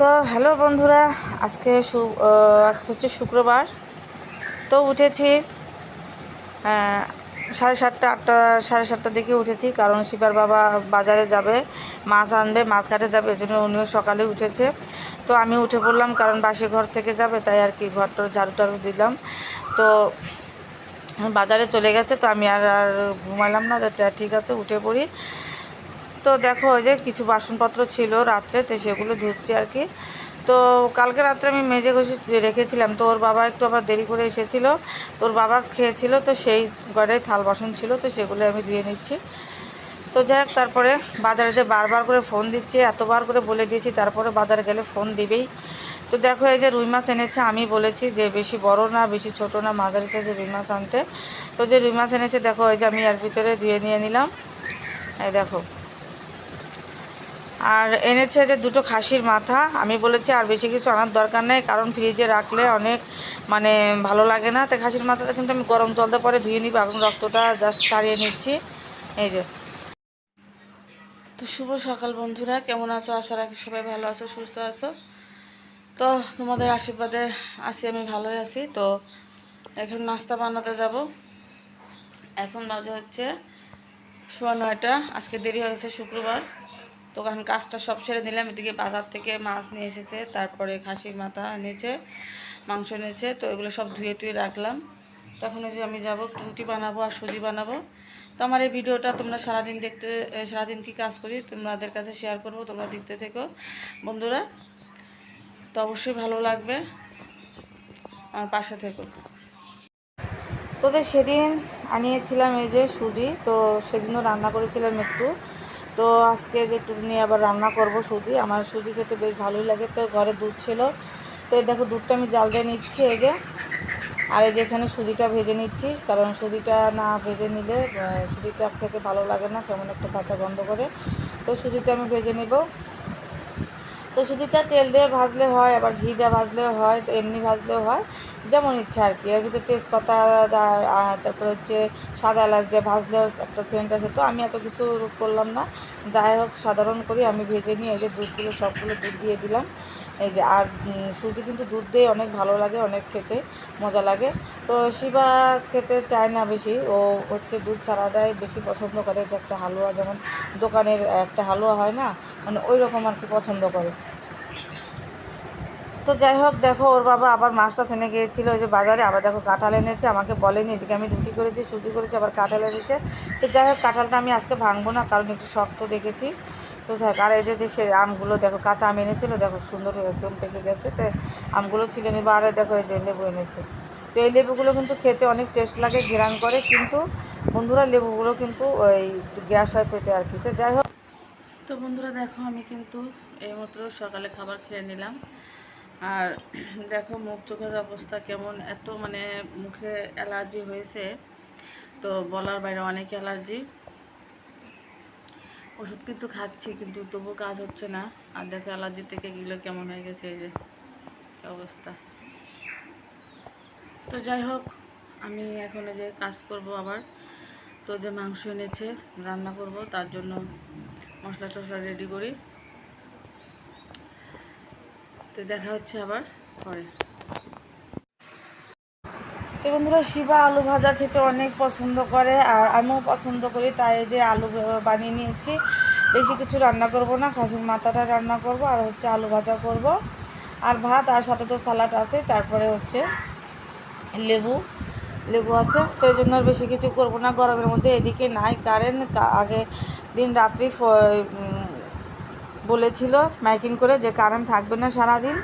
তো হ্যালো বন্ধুরা, আজকে আজকে হচ্ছে শুক্রবার। তো উঠেছি সাড়ে সাতটা, আটটা, সাড়ে সাতটার দিকে উঠেছি, কারণ শিবার বাবা বাজারে যাবে, মাছ আনবে, মাছ কাটে যাবে এই জন্য উনিও সকালে উঠেছে। তো আমি উঠে পড়লাম, কারণ বাসি ঘর থেকে যাবে, তাই আর কি ঘরটার ঝাড়ু টাড়ু দিলাম। তো বাজারে চলে গেছে, তো আমি আর আর ঘুমালাম না ঠিক আছে, উঠে পড়ি। তো দেখো যে কিছু বাসনপত্র ছিল রাত্রে, তো সেগুলো ধুচ্ছি আর কি। তো কালকে রাত্রে আমি মেজে ঘষে রেখেছিলাম, তো ওর বাবা একটু আবার দেরি করে এসেছিল। তোর বাবা খেয়েছিল, তো সেই ঘরে থাল বাসন ছিল, তো সেগুলো আমি ধুয়ে নিচ্ছি। তো যাই হোক, তারপরে বাজারে যে বারবার করে ফোন দিচ্ছে, এতবার করে বলে দিয়েছি, তারপরে বাজারে গেলে ফোন দিবেই। তো দেখো এই যে রুই মাছ এনেছে, আমি বলেছি যে বেশি বড় না, বেশি ছোট না, মাঝারি সাইজের রুই মাছ আনতে। তো যে রুই মাছ এনেছে, দেখো এই যে আমি এর ভিতরে ধুয়ে নিয়ে নিলাম। এই দেখো। আর এনেছে যে দুটো খাসির মাথা। আমি বলেছি, আর বেশি কিছু আনার দরকার নেই, কারণ ফ্রিজে রাখলে অনেক মানে ভালো লাগে না। তাই খাসির মাথাটা কিন্তু আমি গরম জলতে পরে ধুয়ে নিব, এখন রক্তটা জাস্ট ছাড়িয়ে নিচ্ছি। এই যে। তো শুভ সকাল বন্ধুরা, কেমন আছো? আশা রাখি সবাই ভালো আছো, সুস্থ আছো। তো তোমাদের আশীর্বাদে আছি, আমি ভালোই আছি। তো এখন নাস্তা বানাতে যাব। এখন বাজে হচ্ছে সোয়া নয়টা, আজকে দেরি হয়ে গেছে শুক্রবার। তো এখন কাজটা সব সেরে নিলাম, এদিকে বাজার থেকে মাছ নিয়ে এসেছে, তারপরে খাসির মাথা এনেছে, মাংস এনেছে, তো এগুলো সব ধুয়ে টুয়ে রাখলাম। তখন ওই যে আমি যাব রুটি বানাবো আর সুজি বানাবো। তো আমার এই ভিডিওটা তোমরা সারাদিন দেখতে সারাদিন কি কাজ করি তোমাদের কাছে শেয়ার করব, তোমরা দেখতে থেকো, বন্ধুরা। তো অবশ্যই ভালো লাগবে, আমার পাশে থেকো। তোদের সেদিন আনিয়েছিলাম এই যে সুজি, তো সেদিনও রান্না করেছিলাম একটু। তো আজকে যে নিয়ে আবার রান্না করব সুজি। আমার সুজি খেতে বেশ ভালোই লাগে। তো ঘরে দুধ ছিল। তো এই দেখো, দুধটা আমি জাল দিয়ে নিচ্ছি এই যে। আর এই যে এখানে সুজিটা ভেজে নিচ্ছি। কারণ সুজিটা না ভেজে নিলে সুজিটা খেতে ভালো লাগে না কেমন একটা কাঁচা বন্ধ করে। তো সুজিটা আমি ভেজে নেব। তো সুজিটা তেল দিয়ে ভাজলে হয়, আবার ঘি দিয়ে ভাজলেও হয়, তো এমনি ভাজলেও হয়, যেমন ইচ্ছা আর কি। এর ভিতরে তেজপাতা তারপর হচ্ছে সাদা এলাচ দিয়ে ভাজলেও একটা সেন্ট আসে। তো আমি এত কিছু করলাম না। যাই হোক, সাধারণ করি, আমি ভেজে নিয়ে এই যে দুধগুলো, সবগুলো দুধ দিয়ে দিলাম। এই যে, আর সুজি কিন্তু দুধ দিয়ে অনেক ভালো লাগে, অনেক খেতে মজা লাগে। তো শিবা খেতে চায় না বেশি, ও হচ্ছে দুধ ছাড়াটাই বেশি পছন্দ করে, যে একটা হালুয়া যেমন দোকানের একটা হালুয়া হয় না মানে ওই রকম আর কি পছন্দ করে। তো যাই হোক, দেখো, ওর বাবা আবার মাছটা এনে গিয়েছিল ওই যে বাজারে, আবার দেখো কাঁঠাল এনেছে, আমাকে বলেনি, এদিকে আমি রুটি করেছি, সুজি করেছি, আবার কাঁঠাল এনেছে। তো যাই হোক, কাঁঠালটা আমি আজকে ভাঙবো না, কারণ একটু শক্ত দেখেছি। তো হোক আর এই যে যে সে আমগুলো দেখো, কাঁচা আম এনেছিল, দেখো সুন্দর একদম পেকে গেছে। তো আমগুলো ছিলে নেব, আর দেখো এই যে লেবু এনেছে। তো এই লেবুগুলো কিন্তু খেতে অনেক টেস্ট লাগে, ঘেরান করে, কিন্তু বন্ধুরা লেবুগুলো কিন্তু ওই গ্যাস হয় পেটে আর কি। তো যাই হোক। তো বন্ধুরা দেখো, আমি কিন্তু এইমাত্র সকালে খাবার খেয়ে নিলাম। আর দেখো, মুখ চোখের অবস্থা কেমন, এত মানে মুখে অ্যালার্জি হয়েছে। তো বলার বাইরে অনেক অ্যালার্জি। ওষুধ কিন্তু খাচ্ছি, কিন্তু তবু কাজ হচ্ছে না। আর দেখো অ্যালার্জি থেকে এগুলো কেমন হয়ে গেছে, এই যে অবস্থা। তো যাই হোক, আমি এখন যে কাজ করব আবার। তো যে মাংস এনেছে, রান্না করব, তার জন্য মশলা টশলা রেডি করি। তো দেখা হচ্ছে আবার পরে। তো বন্ধুরা শিবা আলু ভাজা খেতে অনেক পছন্দ করে, আর আমিও পছন্দ করি, তাই যে আলু বানিয়ে নিয়েছি। বেশি কিছু রান্না করব না, খাসির মাথাটা রান্না করব, আর হচ্ছে আলু ভাজা করব। আর ভাত, আর সাথে তো স্যালাড আছে, তারপরে হচ্ছে লেবু লেবু আছে, তো এই জন্য আর বেশি কিছু করব না, গরমের মধ্যে এদিকে নাই। কারেন্ট আগে দিন রাত্রি বলেছিল মাইকিং করে যে কারেন্ট থাকবে না সারাদিন।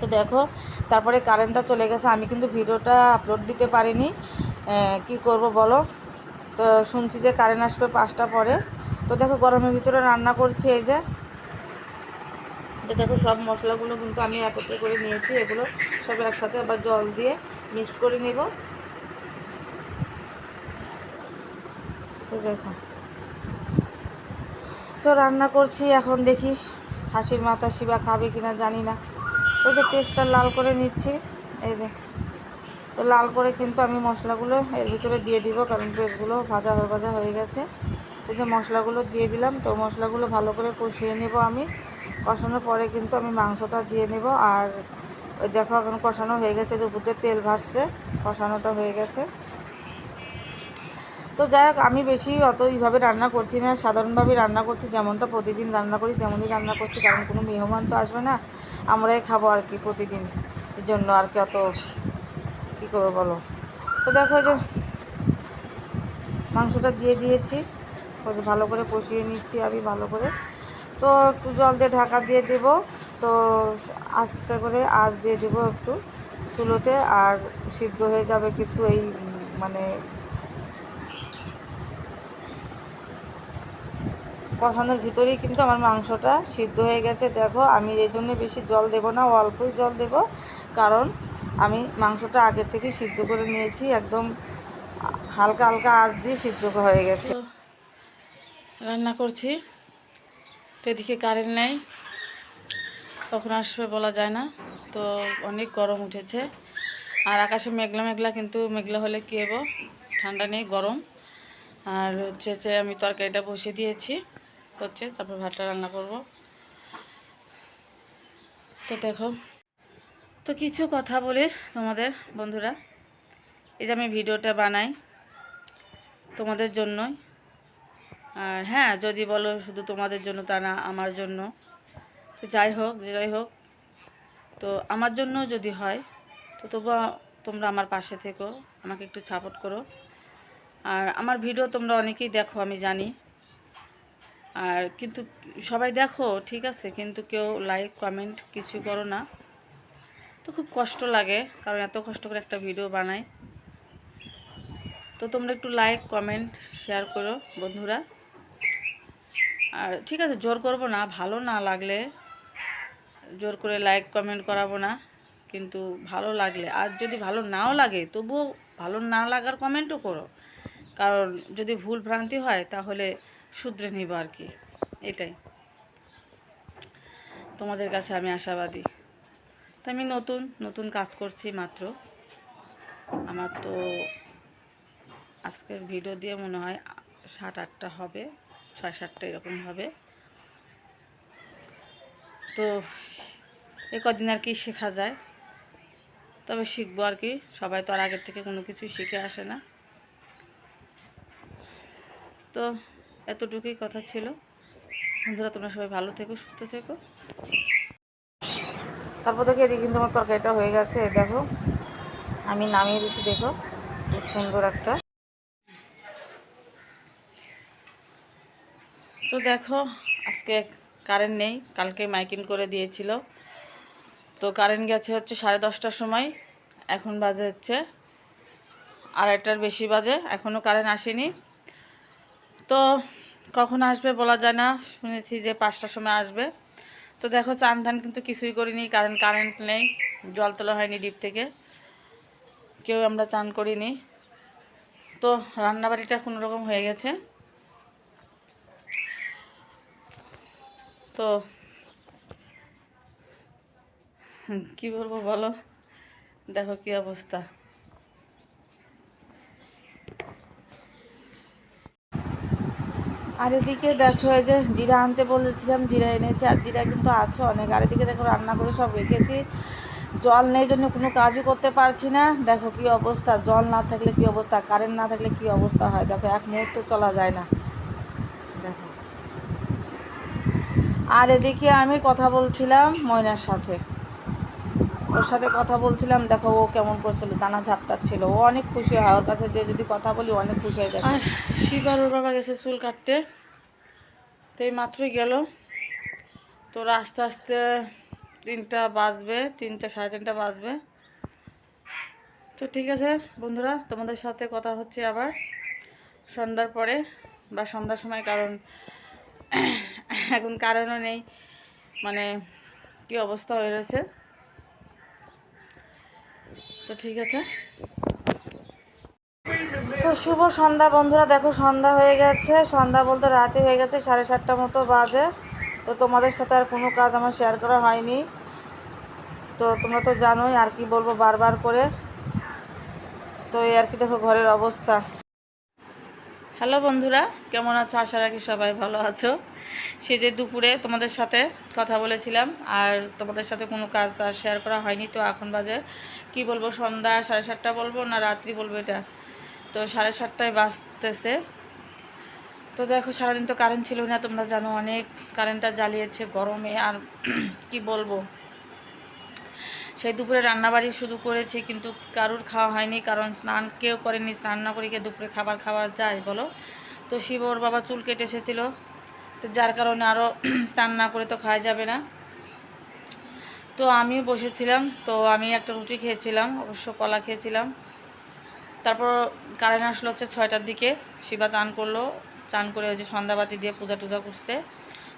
তো দেখো, তারপরে কারেন্টটা চলে গেছে। আমি কিন্তু ভিডিওটা আপলোড দিতে পারিনি। কি করব বলো? তো শুনছি যে কারেন্ট আসবে পাঁচটা পরে। তো দেখো, গরমের ভিতরে রান্না করছি এই যে। তো দেখো, সব মশলাগুলো কিন্তু আমি একত্রে করে নিয়েছি। এগুলো সব একসাথে আবার জল দিয়ে মিক্স করে নেব। তো দেখো। তো রান্না করছি এখন দেখি, খাসির মাথা শিবা খাবে কিনা জানি না। তো যে পেস্টটা লাল করে নিচ্ছি। এই যে। তো লাল করে কিন্তু আমি মশলাগুলো এর ভিতরে দিয়ে দিব, কারণ পেস্টগুলো ভাজা হয়ে ভাজা হয়ে গেছে। এই যে মশলাগুলো দিয়ে দিলাম, তো মশলাগুলো ভালো করে কষিয়ে নেব আমি। কষানোর পরে কিন্তু আমি মাংসটা দিয়ে নেব। আর ওই দেখো এখন কষানো হয়ে গেছে, যে উপর দিয়ে তেল ভাসছে, কষানোটা হয়ে গেছে। তো যাই হোক, আমি বেশি অত এইভাবে রান্না করছি না। সাধারণভাবে রান্না করছি, যেমনটা প্রতিদিন রান্না করি, তেমনই রান্না করছি, কারণ কোনো মেহমান তো আসবে না। আমরাই খাব আর কি প্রতিদিন। এর জন্য আর কি অত কী করব বলো? তো দেখো যে মাংসটা দিয়ে দিয়েছি। ওকে ভালো করে কষিয়ে নিচ্ছি আমি ভালো করে। তো একটু জল দিয়ে ঢাকা দিয়ে দেব। তো আস্তে করে আঁচ দিয়ে দেব একটু। চুলোতে আর সিদ্ধ হয়ে যাবে কিন্তু এই মানে কষানোর ভিতরেই কিন্তু আমার মাংসটা সিদ্ধ হয়ে গেছে। দেখো, আমি এই জন্য বেশি জল দেব না, অল্পই জল দেব। কারণ আমি মাংসটা আগের থেকে সিদ্ধ করে নিয়েছি, একদম হালকা হালকা আঁচ দিয়ে সিদ্ধ হয়ে গেছে। রান্না করছি। তো এদিকে কারেন্ট নেই কখন আসবে বলা যায় না। তো অনেক গরম উঠেছে। আর আকাশে মেঘলা মেঘলা কিন্তু মেঘলা হলে কী হব? ঠান্ডা নেই, গরম। আর হচ্ছে যে আমি তরকারিটা বসিয়ে দিয়েছি। হচ্ছে, তারপর ভাতটা রান্না করব। তো দেখো, তো কিছু কথা বলি তোমাদের বন্ধুরা। এই যে আমি ভিডিওটা বানাই তোমাদের জন্যই। আর হ্যাঁ যদি বলো শুধু তোমাদের জন্য, তা না, আমার জন্য। তো যাই হোক যাই হোক। তো আমার জন্য যদি হয়, তো তবু তোমরা আমার পাশে থেকো, আমাকে একটু সাপোর্ট করো। আর আমার ভিডিও তোমরা অনেকেই দেখো, আমি জানি। আর কিন্তু সবাই দেখো, ঠিক আছে, কিন্তু কেউ লাইক কমেন্ট কিছু করো না। তো খুব কষ্ট লাগে, কারণ এত কষ্ট করে একটা ভিডিও বানাই। তো তোমরা একটু লাইক কমেন্ট শেয়ার করো বন্ধুরা। আর ঠিক আছে, জোর করব না, ভালো না লাগলে জোর করে লাইক কমেন্ট করাবো না, কিন্তু ভালো লাগলে। আর যদি ভালো নাও লাগে, তবুও ভালো না লাগার কমেন্টও করো। কারণ যদি ভুল ভ্রান্তি হয়, তাহলে শুধরে নিব আর কি, এটাই। তোমাদের কাছে আমি আশাবাদী। তো আমি নতুন নতুন কাজ করছি মাত্র। আমার তো আজকের ভিডিও দিয়ে মনে হয় সাত আটটা হবে, ছয় সাতটা এরকম হবে। তো এ কদিন আর কি শেখা যায়। তবে শিখব আর কি, সবাই তো আর আগের থেকে কোনো কিছু শিখে আসে না। তো এতটুকুই কথা ছিল। বন্ধুরা, তোমরা সবাই ভালো থেকো, সুস্থ থেকো। তারপর দেখি এদিকে কিন্তু আমার তরকারিটা হয়ে গেছে দেখো। আমি নামিয়ে দিয়েছি দেখো। খুব সুন্দর একটা। তো দেখো, আজকে কারেন্ট নেই, কালকে মাইকিং করে দিয়েছিল। তো কারেন্ট গেছে হচ্ছে সাড়ে দশটার সময়, এখন বাজে হচ্ছে আড়াইটার বেশি বাজে এখনও কারেন্ট আসেনি। তো কখন আসবে বলা যায় না। শুনেছি যে পাঁচটার সময় আসবে। তো দেখো, চান ধান কিন্তু কিছুই করিনি, কারণ কারেন্ট নেই, জল তোলা হয়নি ডিপ থেকে। কেউ আমরা চান করিনি। তো রান্নাবাড়িটা রকম হয়ে গেছে। তো কি বলব বলো? দেখো কি অবস্থা। আর এদিকে দেখো এই যে জিরা আনতে বলেছিলাম, জিরা এনেছি আর জিরা কিন্তু আছে অনেক। আর এদিকে দেখো রান্না করে সব রেখেছি। জল নেই জন্য কোনো কাজই করতে পারছি না। দেখো কি অবস্থা, জল না থাকলে কি অবস্থা কারেন্ট না থাকলে কি অবস্থা হয়? দেখো, এক মুহূর্ত চলা যায় না। দেখো। আর এদিকে আমি কথা বলছিলাম ময়নার সাথে। ওর সাথে কথা বলছিলাম, দেখো ও কেমন করছিল, দানা ঝাপটাচ্ছিল। ও অনেক খুশি হয়, ওর কাছে যে যদি কথা বলি অনেক খুশি হয়ে যায় শিবার ওর বাবা গেছে চুল কাটতে, তো এই মাত্রই গেল। তো আস্তে আস্তে তিনটা বাজবে, তিনটা, সাড়ে তিনটা বাজবে। তো ঠিক আছে বন্ধুরা, তোমাদের সাথে কথা হচ্ছে আবার সন্ধ্যার পরে বা সন্ধ্যার সময়, কারণ এখন কারণও নেই মানে কি অবস্থা হয়ে রয়েছে। তো ঠিক আছে। তো শুভ সন্ধ্যা বন্ধুরা, দেখো সন্ধ্যা হয়ে গেছে। সন্ধ্যা বলতে রাতে হয়ে গেছে, সাড়ে সাতটা মতো বাজে। তো তোমাদের সাথে আর কোনো কাজ আমার শেয়ার করা হয়নি। তো তোমরা তো জানোই আর কি বলব বারবার করে। তো এই আর কি দেখো ঘরের অবস্থা। হ্যালো বন্ধুরা, কেমন আছো? আশা রাখি সবাই ভালো আছো। সে যে দুপুরে তোমাদের সাথে কথা বলেছিলাম, আর তোমাদের সাথে কোনো কাজ আর শেয়ার করা হয়নি, তো এখন বাজে, কি বলব, সন্ধ্যা সাড়ে সাতটা বলব না রাত্রি বলব এটা? তো সাড়ে সাতটায় বাজতেছে। তো দেখো, সারাদিন তো কারেন্ট ছিল না, তোমরা জানো, অনেক কারেন্টটা জ্বালিয়েছে গরমে, আর কি বলব? সেই দুপুরে রান্নাবাড়ি শুরু করেছি, কিন্তু কারুর খাওয়া হয়নি, কারণ স্নান কেউ করেনি স্নান না করে দুপুরে খাবার খাওয়া যায় বলো। তো শিব ওর বাবা চুল কেটে এসেছিল, তো যার কারণে আরও স্নান না করে তো খাওয়া যাবে না। তো আমিও বসেছিলাম, তো আমি একটা রুটি খেয়েছিলাম, অবশ্য কলা খেয়েছিলাম। তারপর কারেন্ট আসলো হচ্ছে ছয়টার দিকে, শিবা চান করল, চান করে ওই যে সন্ধ্যাবাতি দিয়ে পূজা টুজা করছে।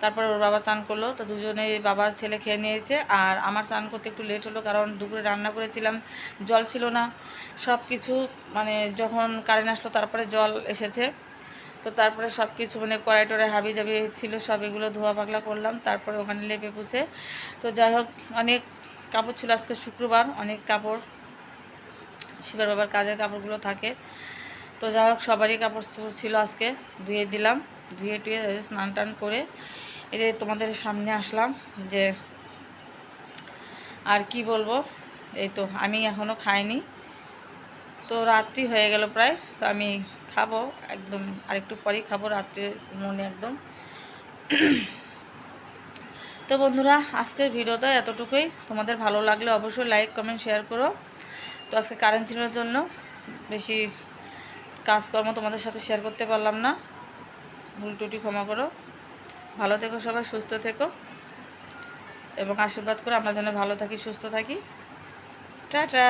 তারপর ওর বাবা চান করল, তো দুজনে বাবার ছেলে খেয়ে নিয়েছে। আর আমার চান করতে একটু লেট হলো, কারণ দুপুরে রান্না করেছিলাম, জল ছিল না। সব কিছু মানে যখন কারেন্ট আসলো, তারপরে জল এসেছে। তো তারপরে সব কিছু মানে কড়াই হাবি জাবি ছিল, সব এগুলো ধোয়া পাগলা করলাম, তারপরে ওখানে লেপে পুছে। তো যাই হোক, অনেক কাপড় ছিল আজকে শুক্রবার, অনেক কাপড়, শিবের বাবার কাজের কাপড়গুলো থাকে। তো যাই হোক, সবারই কাপড় ছিল আজকে, ধুয়ে দিলাম, ধুয়ে টুয়ে স্নান টান করে এই যে তোমাদের সামনে আসলাম যে আর কি বলব? এই তো, আমি এখনও খাইনি। তো রাত্রি হয়ে গেল প্রায়, তো আমি খাব একদম, আরেকটু পরেই খাব রাত্রে মনে একদম। তো বন্ধুরা, আজকের ভিডিওটা এতটুকুই। তোমাদের ভালো লাগলে অবশ্যই লাইক কমেন্ট শেয়ার করো। তো আজকে কারেন্ট ছিল জন্য বেশি কাজকর্ম তোমাদের সাথে শেয়ার করতে পারলাম না। ভুল টুটি ক্ষমা করো। ভালো থেকো সবাই, সুস্থ থেকো। এবং আশীর্বাদ করে আমরা যেন ভালো থাকি, সুস্থ থাকি। টাটা।